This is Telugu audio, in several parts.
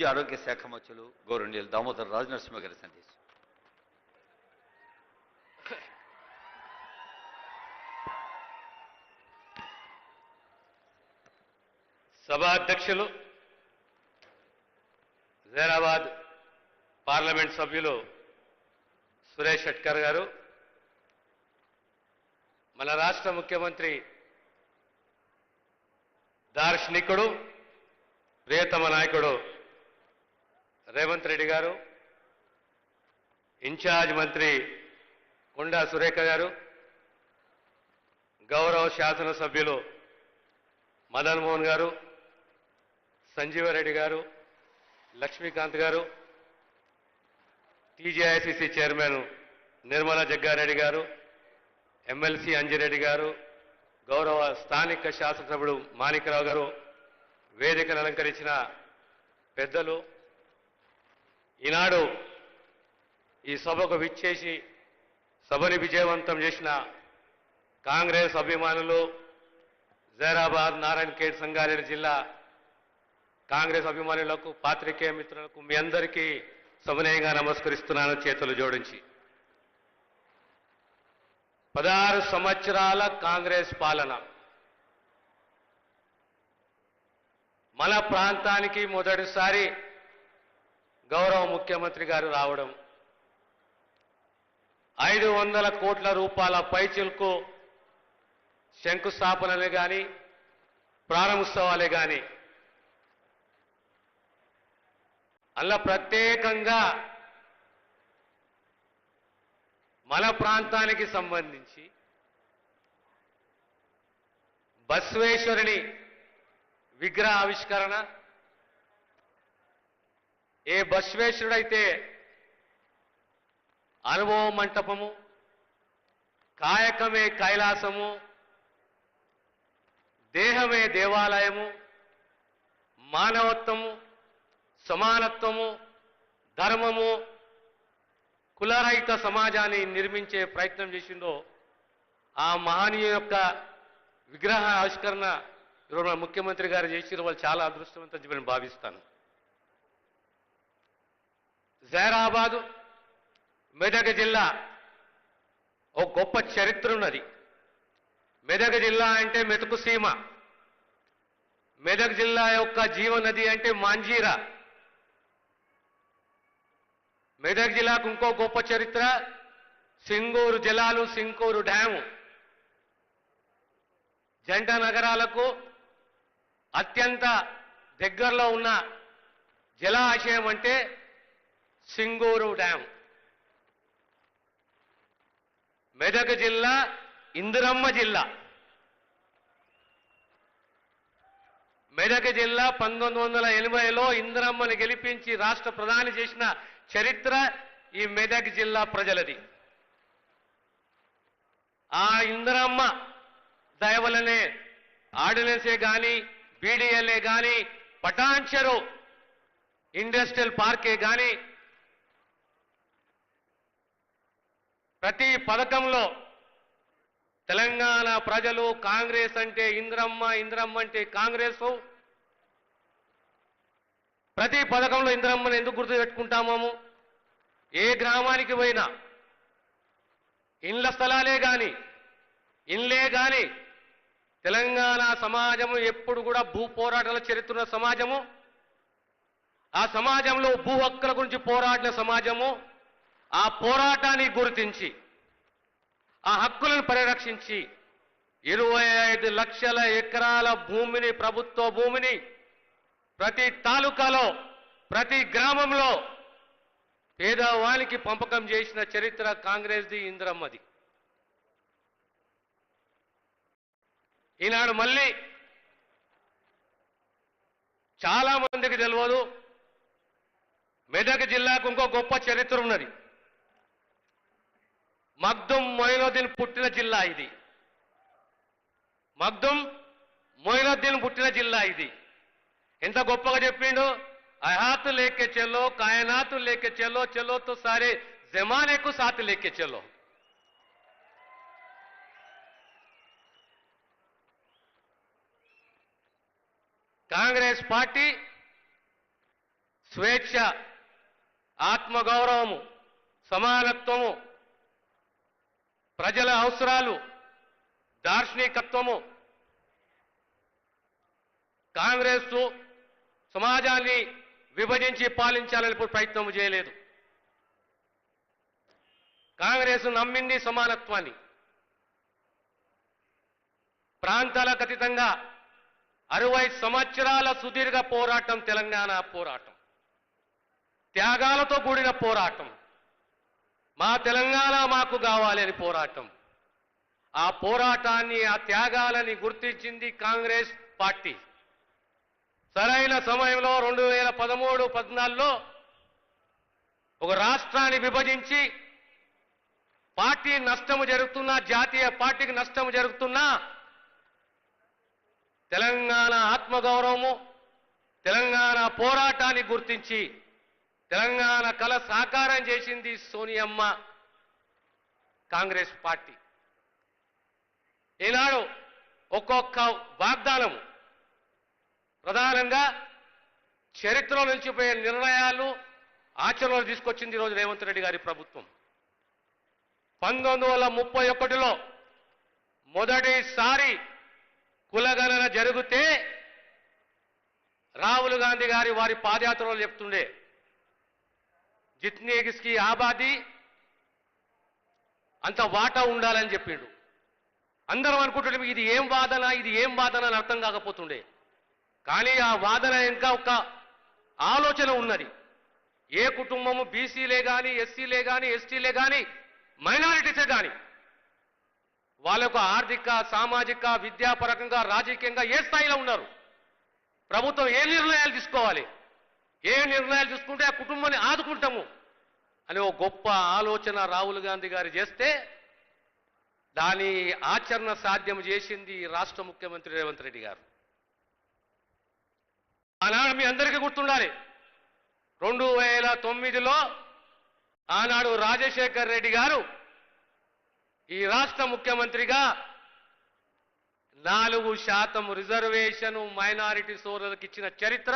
వైద్య ఆరోగ్య శాఖ మంత్రులు గౌరవనీయులు దామోదర్ రాజనరసింహ గారి సందేశం. సభాధ్యక్షులు జైరాబాద్ పార్లమెంట్ సభ్యులు సురేష్ షట్కర్ గారు మన రాష్ట్ర ముఖ్యమంత్రి దార్శనికుడు ప్రియతమ నాయకుడు రేవంత్ రెడ్డి గారు ఇన్ఛార్జ్ మంత్రి కొండా సురేఖ గారు గౌరవ శాసనసభ్యులు మదన్ మోహన్ గారు సంజీవారెడ్డి గారు లక్ష్మీకాంత్ గారు టీజీఐసిసి చైర్మన్ నిర్మలా జగ్గారెడ్డి గారు ఎమ్మెల్సీ అంజిరెడ్డి గారు గౌరవ స్థానిక శాసనసభ్యుడు మాణికరావు గారు వేదికను అలంకరించిన పెద్దలు ఈనాడు ఈ సభకు విచ్చేసి సభని విజయవంతం చేసిన కాంగ్రెస్ అభిమానులు జైరాబాద్ నారాయణ ఖేడ్ సంగారెడ్డి జిల్లా కాంగ్రెస్ అభిమానులకు పాత్రికేయ మిత్రులకు మీ అందరికీ సమనయంగా నమస్కరిస్తున్నాను చేతులు జోడించి. పదహారు సంవత్సరాల కాంగ్రెస్ పాలన. మన ప్రాంతానికి మొదటిసారి గౌరవ ముఖ్యమంత్రి గారు రావడం ఐదు వందల కోట్ల రూపాయల పైచిల్కు శంకుస్థాపనలు కానీ ప్రారంభోత్సవాలే కానీ అలా ప్రత్యేకంగా మన ప్రాంతానికి సంబంధించి బస్వేశ్వరుని విగ్రహ ఆవిష్కరణ ఏ బస్వేశ్వరుడైతే అనుభవ మంటపము కాయకమే కైలాసము దేహమే దేవాలయము మానవత్వము సమానత్వము ధర్మము కులరహిత సమాజాన్ని నిర్మించే ప్రయత్నం చేసిందో ఆ మహనీయ యొక్క విగ్రహ ఆవిష్కరణ ఈరోజు మన ముఖ్యమంత్రి గారు చేసిన వాళ్ళు చాలా అదృష్టవంతం చెప్పి నేను భావిస్తాను. జైరాబాదు మెదక్ జిల్లా ఒక గొప్ప చరిత్ర ఉన్నది. మెదక్ జిల్లా అంటే మెతుకు సీమ. మెదక్ జిల్లా యొక్క జీవనది అంటే మాంజీరా. మెదక్ జిల్లాకు ఇంకో గొప్ప చరిత్ర సింగూరు జలాలు సింగూరు డ్యాము. జంట నగరాలకు అత్యంత దగ్గరలో ఉన్న జలాశయం అంటే సింగూరు డ్యామ్. మెదక్ జిల్లా ఇందిరమ్మ జిల్లా. మెదక్ జిల్లా పంతొమ్మిది వందల ఎనభైలో ఇందిరమ్మను గెలిపించి రాష్ట్ర ప్రధాని చేసిన చరిత్ర ఈ మెదక్ జిల్లా ప్రజలది. ఆ ఇందిరమ్మ దయవలనే ఆర్డినెన్సే కానీ బీడీఎల్ఏ కానీ పటాన్చెరు ఇండస్ట్రియల్ పార్కే కానీ ప్రతి పథకంలో తెలంగాణ ప్రజలు కాంగ్రెస్ అంటే ఇంద్రమ్మ ఇంద్రమ్మ అంటే కాంగ్రెస్. ప్రతి పథకంలో ఇంద్రమ్మని ఎందుకు గుర్తు పెట్టుకుంటాము? ఏ గ్రామానికి పోయినా ఇండ్ల స్థలాలే కానీ ఇండ్లే కానీ తెలంగాణ సమాజము ఎప్పుడు కూడా భూ పోరాటాల చరిత్ర సమాజము ఆ సమాజంలో భూ హక్కుల గురించి పోరాడిన సమాజము ఆ పోరాటాన్ని గుర్తించి ఆ హక్కులను పరిరక్షించి ఇరవై ఐదు లక్షల ఎకరాల భూమిని ప్రభుత్వ భూమిని ప్రతి తాలూకాలో ప్రతి గ్రామంలో పేదవానికి పంపకం చేసిన చరిత్ర కాంగ్రెస్ది ఇంద్రమ్మది. ఈనాడు మళ్ళీ చాలా మందికి తెలియదు మెదక్ జిల్లాకు ఇంకో గొప్ప చరిత్ర ఉన్నది. మగ్దుం మొయినుద్దీన్ పుట్టిన జిల్లా ఇది. మగ్దుం మొయినుద్దీన్ పుట్టిన జిల్లా ఇది. ఎంత గొప్పగా చెప్పిండు అహాత్ లేకే చెల్లో కాయనాత్ లేకే చెల్లో చెల్లోతో సారే జమానేకు సాత్ లేకే చెల్లో. కాంగ్రెస్ పార్టీ స్వేచ్ఛ ఆత్మగౌరవము సమానత్వము ప్రజల అవసరాలు దార్శనికత్వము. కాంగ్రెస్ సమాజాన్ని విభజించి పాలించాలని ప్రయత్నం చేయలేదు. కాంగ్రెస్ నమ్మింది సమానత్వాన్ని. ప్రాంతాలకు అతీతంగా అరవై సంవత్సరాల సుదీర్ఘ పోరాటం తెలంగాణ పోరాటం. త్యాగాలతో కూడిన పోరాటం. మా తెలంగాణ మాకు కావాలి అని పోరాటం. ఆ పోరాటాన్ని ఆ త్యాగాలని గుర్తించింది కాంగ్రెస్ పార్టీ. సరైన సమయంలో రెండు వేల పదమూడు పద్నాలుగులో ఒక రాష్ట్రాన్ని విభజించి పార్టీ నష్టము జరుగుతున్నా జాతీయ పార్టీకి నష్టము జరుగుతున్నా తెలంగాణ ఆత్మగౌరవము తెలంగాణ పోరాటాన్ని గుర్తించి తెలంగాణ కళ సాకారం చేసింది సోనియమ్మ కాంగ్రెస్ పార్టీ. ఈనాడు ఒక్కొక్క వాగ్దానం ప్రధానంగా చరిత్రలో నిలిచిపోయే నిర్ణయాలు ఆచరణలో తీసుకొచ్చింది ఈరోజు రేవంత్ రెడ్డి గారి ప్రభుత్వం. పంతొమ్మిది వందల ముప్పై ఒకటిలో మొదటిసారి కులగణన జరిగితే రాహుల్ గాంధీ గారి వారి పాదయాత్రలో చెప్తుండే జిత్నీ కిస్కి ఆబాది అంత వాటా ఉండాలని చెప్పిండు. అందరం అనుకుంటుండే ఇది ఏం వాదన ఇది ఏం వాదన అని అర్థం కాకపోతుండే. కానీ ఆ వాదన ఇంకా ఒక ఆలోచన ఉన్నది. ఏ కుటుంబము బీసీలే కానీ ఎస్సీలే కానీ ఎస్టీలే కానీ మైనారిటీసే కానీ వాళ్ళ యొక్క ఆర్థిక సామాజిక విద్యాపరకంగా రాజకీయంగా ఏ స్థాయిలో ఉన్నారు? ప్రభుత్వం ఏ నిర్ణయాలు తీసుకోవాలి? ఏ నిర్ణయాలు తీసుకుంటే ఆ కుటుంబాన్ని ఆదుకుంటాము అనే ఒక గొప్ప ఆలోచన రాహుల్ గాంధీ గారు చేస్తే దాని ఆచరణ సాధ్యం చేసింది రాష్ట్ర ముఖ్యమంత్రి రేవంత్ రెడ్డి గారు. ఆనాడు మీ అందరికీ గుర్తుండాలి. రెండు వేల తొమ్మిదిలో ఆనాడు రాజశేఖర్ రెడ్డి గారు ఈ రాష్ట్ర ముఖ్యమంత్రిగా నాలుగు శాతం రిజర్వేషన్ మైనారిటీ సోదరులకు ఇచ్చిన చరిత్ర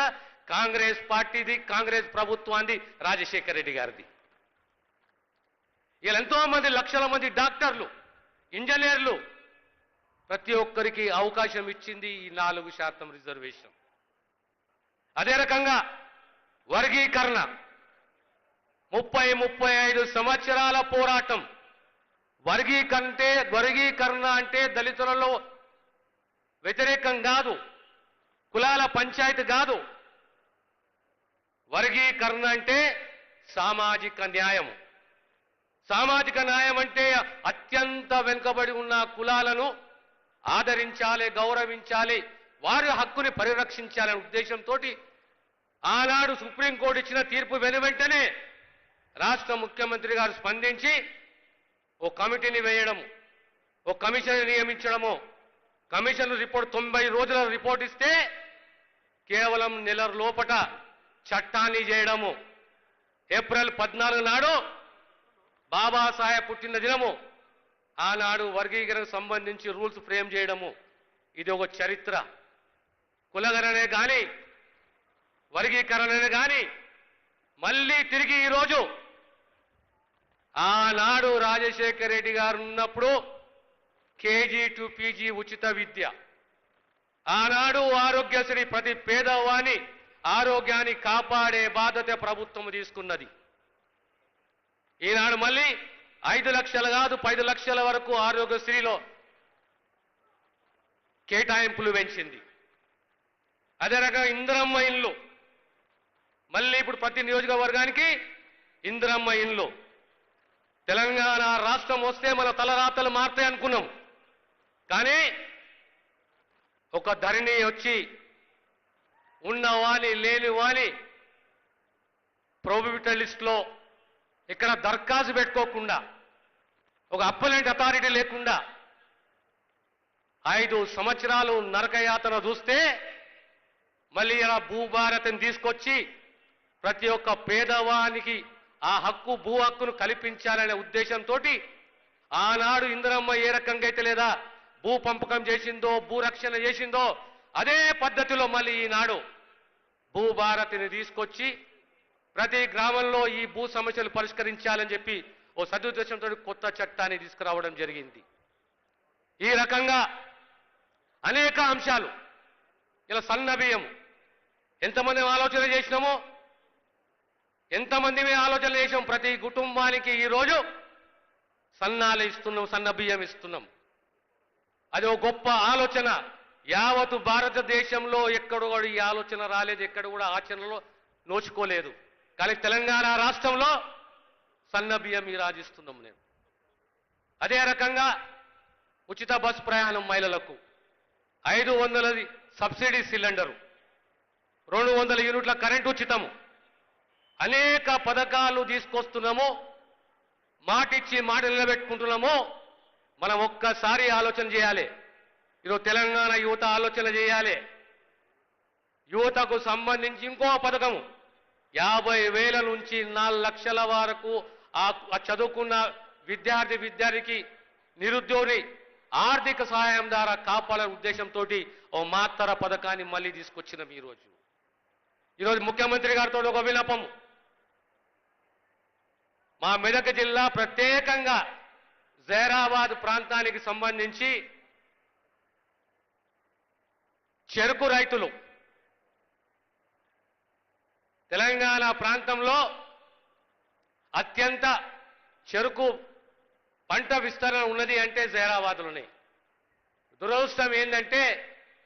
కాంగ్రెస్ పార్టీది కాంగ్రెస్ ప్రభుత్వాన్ని రాజశేఖర్ రెడ్డి గారిది. ఇలా ఎంతో మంది లక్షల మంది డాక్టర్లు ఇంజనీర్లు ప్రతి ఒక్కరికి అవకాశం ఇచ్చింది ఈ నాలుగు శాతం రిజర్వేషన్. అదే రకంగా వర్గీకరణ ముప్పై ముప్పై ఐదు సంవత్సరాల పోరాటం. వర్గీకంటే వర్గీకరణ అంటే దళితులలో వ్యతిరేకం కాదు కులాల పంచాయతీ కాదు. వర్గీకరణ అంటే సామాజిక న్యాయం సామాజిక న్యాయం అంటే అత్యంత వెనుకబడి ఉన్న కులాలను ఆదరించాలి గౌరవించాలి వారి హక్కుని పరిరక్షించాలనే ఉద్దేశంతో ఆనాడు సుప్రీంకోర్టు ఇచ్చిన తీర్పు వెను వెంటనే రాష్ట్ర ముఖ్యమంత్రి గారు స్పందించి ఓ కమిటీని వేయడము ఓ కమిషన్ నియమించడము కమిషన్ రిపోర్ట్ తొంభై రోజుల రిపోర్ట్ ఇస్తే కేవలం నెల లోపట చట్టాన్ని చేయడము. ఏప్రిల్ పద్నాలుగు నాడు బాబాసాహెబ్ పుట్టిన దినము. ఆనాడు వర్గీకరణకు సంబంధించి రూల్స్ ఫ్రేమ్ చేయడము. ఇది ఒక చరిత్ర. కులగణనే కానీ వర్గీకరణనే కానీ మళ్ళీ తిరిగి ఈరోజు ఆనాడు రాజశేఖర్ రెడ్డి గారు ఉన్నప్పుడు కేజీ టు పీజీ ఉచిత విద్య. ఆనాడు ఆరోగ్యశ్రీ ప్రతి పేదవాని ఆరోగ్యాన్ని కాపాడే బాధ్యత ప్రభుత్వం తీసుకున్నది. ఈనాడు మళ్ళీ ఐదు లక్షలు కాదు పది లక్షల వరకు ఆరోగ్యశ్రీలో కేటాయింపులు పెంచింది. అదే రకంగా ఇందిరమ్మ ఇండ్లు మళ్ళీ ఇప్పుడు ప్రతి నియోజకవర్గానికి ఇందిరమ్మ ఇండ్లు తెలంగాణ రాష్ట్రం వస్తే మన తలరాతలు మారుతాయి అనుకున్నాం. కానీ ఒక ధరణి వచ్చి ఉన్న లేనివాని లేని ప్రోబిబిటల్ లిస్ట్లో ఇక్కడ దరఖాస్తు పెట్టుకోకుండా ఒక అప్పలెంట్ అథారిటీ లేకుండా ఐదు సంవత్సరాలు నరకయాతన చూస్తే మళ్ళీ ఇలా భూభారతిని తీసుకొచ్చి ప్రతి ఒక్క పేదవానికి ఆ హక్కు భూ హక్కును కల్పించాలనే ఉద్దేశంతో ఆనాడు ఇందిరమ్మ ఏ రకంగా అయితే లేదా భూ పంపకం చేసిందో భూ రక్షణ చేసిందో అదే పద్ధతిలో మళ్ళీ ఈనాడు భూభారతిని తీసుకొచ్చి ప్రతి గ్రామంలో ఈ భూ సమస్యలు పరిష్కరించాలని చెప్పి ఓ సదుద్దేశంతో కొత్త చట్టాన్ని తీసుకురావడం జరిగింది. ఈ రకంగా అనేక అంశాలు ఇలా సన్న బియ్యం ఎంతమంది ఆలోచన చేసినామో ఎంతమంది మేము ఆలోచన చేసాం ప్రతి కుటుంబానికి ఈరోజు సన్నాలు ఇస్తున్నాం సన్న బియ్యం ఇస్తున్నాం. అది ఒక గొప్ప ఆలోచన. యావత్ భారతదేశంలో ఎక్కడ కూడా ఈ ఆలోచన రాలేదు ఎక్కడ కూడా ఆచరణలో నోచుకోలేదు. కానీ తెలంగాణ రాష్ట్రంలో సన్న బియ్యం ఇరాజిస్తున్నాం రాజిస్తున్నాం నేను. అదే రకంగా ఉచిత బస్ ప్రయాణం మహిళలకు. ఐదు వందలది సబ్సిడీ సిలిండరు. రెండు వందల యూనిట్ల కరెంటు ఉచితము. అనేక పథకాలు తీసుకొస్తున్నాము. మాటిచ్చి మాట నిలబెట్టుకుంటున్నాము. మనం ఒక్కసారి ఆలోచన చేయాలి. ఈరోజు తెలంగాణ యువత ఆలోచన చేయాలి. యువతకు సంబంధించి ఇంకో పథకము. యాభై వేల నుంచి నాలుగు లక్షల వరకు ఆ చదువుకున్న విద్యార్థి విద్యార్థికి నిరుద్యోగి ఆర్థిక సహాయం ద్వారా కాపాడే ఉద్దేశంతో ఓ మాత్తర పథకాన్ని మళ్ళీ తీసుకొచ్చినాం ఈరోజు. ఈరోజు ముఖ్యమంత్రి గారితో ఒక విన్నపము మా మెదక్ జిల్లా ప్రత్యేకంగా జైరాబాద్ ప్రాంతానికి సంబంధించి చెరుకు రైతులు. తెలంగాణ ప్రాంతంలో అత్యంత చెరుకు పంట విస్తరణ ఉన్నది అంటే జైరాబాద్లోనే. దురదృష్టం ఏంటంటే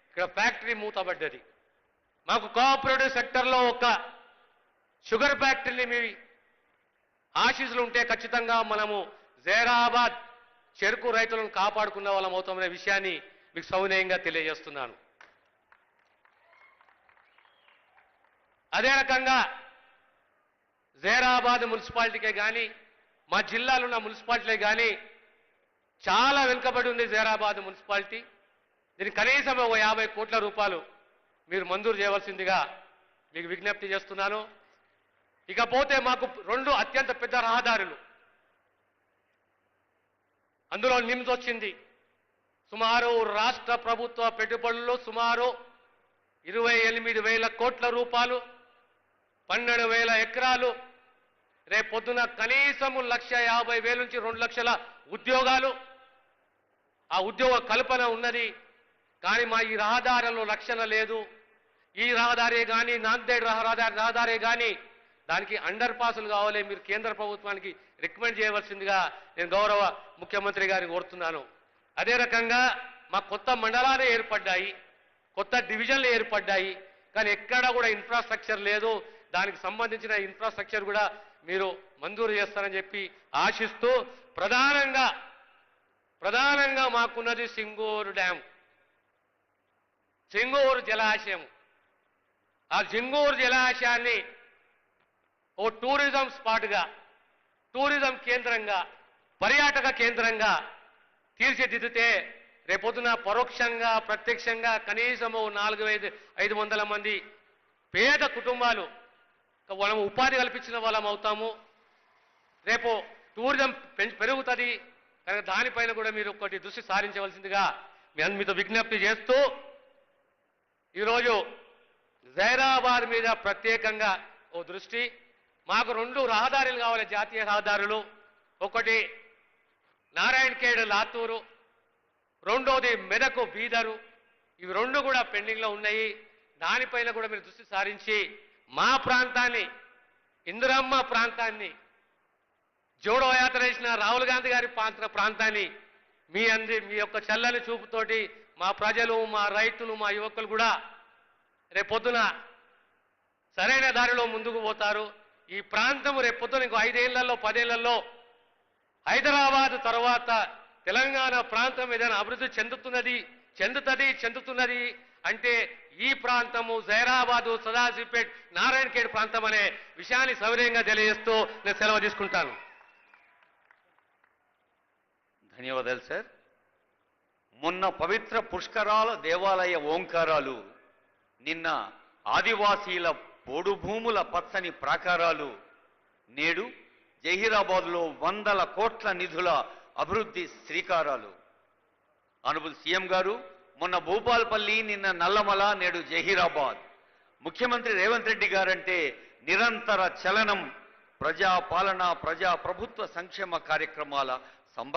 ఇక్కడ ఫ్యాక్టరీ మూతబడ్డది మాకు కోఆపరేటివ్ సెక్టర్లో ఒక షుగర్ ఫ్యాక్టరీని మీ ఆశీస్సులు ఉంటే ఖచ్చితంగా మనము జైరాబాద్ చెరుకు రైతులను కాపాడుకున్న వాళ్ళం అవుతామనే విషయాన్ని మీకు సౌనయంగా తెలియజేస్తున్నాను. అదే రకంగా జైరాబాద్ మున్సిపాలిటీకే కానీ మా జిల్లాలో ఉన్న మున్సిపాలిటీలే కానీ చాలా వెనుకబడి ఉంది జైరాబాద్ మున్సిపాలిటీ. దీనికి కనీసం ఒక యాభై కోట్ల రూపాయలు మీరు మంజూరు చేయవలసిందిగా మీకు విజ్ఞప్తి చేస్తున్నాను. ఇకపోతే మాకు రెండు అత్యంత పెద్ద రహదారులు. అందులో నిమ్స్ వచ్చింది. సుమారు రాష్ట్ర ప్రభుత్వ పెట్టుబడులు సుమారు ఇరవై ఎనిమిది వేల కోట్ల రూపాయలు. పన్నెండు వేల ఎకరాలు. రేపు పొద్దున కనీసము లక్ష యాభై వేల నుంచి రెండు లక్షల ఉద్యోగాలు. ఆ ఉద్యోగ కల్పన ఉన్నది. కానీ మా ఈ రహదారులు రక్షణ లేదు. ఈ రహదారే కానీ నాందేడ్ రహదారి రహదారే కానీ దానికి అండర్ పాసులు కావాలి. మీరు కేంద్ర ప్రభుత్వానికి రికమెండ్ చేయవలసిందిగా నేను గౌరవ ముఖ్యమంత్రి గారిని కోరుతున్నాను. అదే రకంగా మా కొత్త మండలాలు ఏర్పడ్డాయి. కొత్త డివిజన్లు ఏర్పడ్డాయి. కానీ ఎక్కడా కూడా ఇన్ఫ్రాస్ట్రక్చర్ లేదు. దానికి సంబంధించిన ఇన్ఫ్రాస్ట్రక్చర్ కూడా మీరు మంజూరు చేస్తారని చెప్పి ఆశిస్తూ ప్రధానంగా ప్రధానంగా మాకున్నది సింగూరు డ్యామ్. సింగూరు జలాశయం. ఆ సింగూరు జలాశయాన్ని ఓ టూరిజం స్పాట్గా టూరిజం కేంద్రంగా పర్యాటక కేంద్రంగా తీర్చిదిద్దితే రేపొద్దున పరోక్షంగా ప్రత్యక్షంగా కనీసం ఓ నాలుగు ఐదు ఐదు వందల మంది పేద కుటుంబాలు మనం ఉపాధి కల్పించిన వాళ్ళం అవుతాము. రేపు టూరిజం పెం- పెరుగుతుంది. కనుక దానిపైన కూడా మీరు ఒకటి దృష్టి సారించవలసిందిగా నేను మీతో విజ్ఞప్తి చేస్తూ ఈరోజు జైరాబాద్ మీద ప్రత్యేకంగా ఓ దృష్టి. మాకు రెండు రహదారులు కావాలి జాతీయ రహదారులు. ఒకటి నారాయణఖేడ్ లాతూరు. రెండోది మెదకు బీదరు. ఇవి రెండు కూడా పెండింగ్లో ఉన్నాయి. దానిపైన కూడా మీరు దృష్టి సారించి మా ప్రాంతాన్ని ఇందిరమ్మ ప్రాంతాన్ని జోడో యాత్ర చేసిన రాహుల్ గాంధీ గారి ప్రాంత ప్రాంతాన్ని మీ అంది మీ యొక్క చల్లని చూపుతోటి మా ప్రజలు మా రైతులు మా యువకులు కూడా రేపొద్దున సరైన దారిలో ముందుకు పోతారు. ఈ ప్రాంతం రేపొద్దున ఇంకో ఐదేళ్ళలో పదేళ్ళలో హైదరాబాద్ తర్వాత తెలంగాణ ప్రాంతం ఏదైనా అభివృద్ధి చెందుతున్నది చెందుతుంది చెందుతున్నది అంటే ఈ ప్రాంతము జైరాబాదు సదాశివపేట్ నారాయణఖేడ్ ప్రాంతం అనే విషయాన్ని సౌరంగా తెలియజేస్తూ నేను సెలవు తీసుకుంటాను. ధన్యవాదాలు సార్. మొన్న పవిత్ర పుష్కరాల దేవాలయ ఓంకారాలు నిన్న ఆదివాసీల పోడు భూముల పచ్చని ప్రాకారాలు నేడు జహీరాబాద్లో వందల కోట్ల నిధుల అభివృద్ధి శ్రీకారాలు. అనుబుల్ సీఎం గారు మొన్న భూపాల్పల్లి నిన్న నల్లమల నేడు జహీరాబాద్. ముఖ్యమంత్రి రేవంత్ రెడ్డి గారంటే నిరంతర చలనం ప్రజా పాలన ప్రజా ప్రభుత్వ సంక్షేమ కార్యక్రమాల సంబర